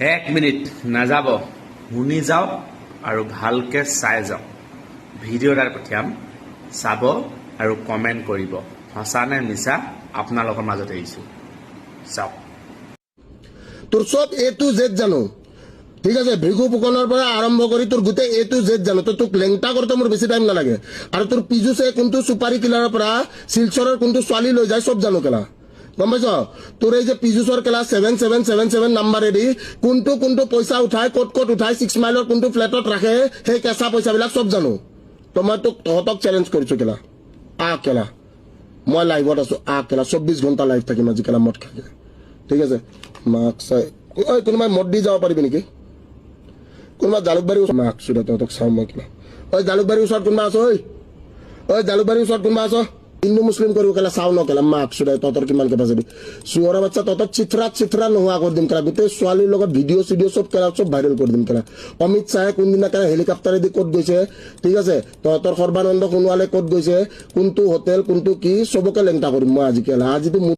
এক মিনিট নাযাব। শুনি যাওক আৰু ভালকৈ চাই যাওক। ভিডিঅ' এটা পঠিয়াম। চাব আৰু কমেণ্ট কৰিব। সঁচা নে মিছা, আপোনালোকৰ মাজত এৰিছোঁ চাওক। তোৰ চব এ টু জেড জানো। ঠিক আছে, ভৃগু ফুকনৰ পৰা আৰম্ভ কৰি তোৰ গোটেই এ টু জেড জানো। তো তোক লেংটা কৰোঁতে মোৰ বেছি টাইম নালাগে। আৰু তোৰ পিজুছে, কোনটো চুপাৰী কিলাৰৰ পৰা, শিলচৰৰ কোনটো ছোৱালী লৈ যায়, চব জানো কেলা। গম পাইছ? তোৰ এই যে পিজুচৰ কেলা ছেভেন ছেভেন ছেভেন ছেভেন নাম্বাৰেদি কোনটো কোনটো পইচা উঠাই, ক'ত ক'ত উঠাই ছিক্স মাইলৰ কোনটো ফ্লেটত ৰাখে, সেই কেঁচা পইচাবিলাক চব জানো। তো মই তোক, তহঁতক চেলেঞ্জ কৰিছোঁ কেলা। আহ কেলা। মই লাইভত আছো। আহ কেলা। চৌব্বিছ ঘণ্টা লাইভ থাকিম আজি কেলা মদ খাই। ঠিক আছে? মাক চাই ঐ, কোনোবাই মদ দি যাব পাৰিবি নেকি? কোনোবা জালুকবাৰীৰ ওচৰত মাক চুৰে তহঁতক চাওঁ মই কিবা। ঐ, জালুকবাৰীৰ ওচৰত কোনোবা আছ, ঐ। ঐ, জালুকবাৰীৰ ওচৰত কোনোবা আছ। হিন্দু মুছলিম কৰিব কেলা, চাওঁ ন কেলা মাক চুৰে তহঁতৰ কিমান কেপাচিটি চুৱৰা বাচ্চা তহঁতৰ চিথৰা চিথৰা নোহোৱা কৰি দিম কেলা। গোটেই ছোৱালীৰ লগত ভিডিঅ' চিডিঅ' চব কেলা, চব ভাইৰেল কৰি দিম কেলা। অমিত শ্বাহে কোনদিনা কেলা হেলিকপ্টাৰেদি ক'ত গৈছে? ঠিক আছে? তহঁতৰ সৰ্বানন্দ সোণোৱালে ক'ত গৈছে? কোনটো হোটেল কোনটো কি? চবকে লেংটা কৰিম মই আজি কেলা। আজিতো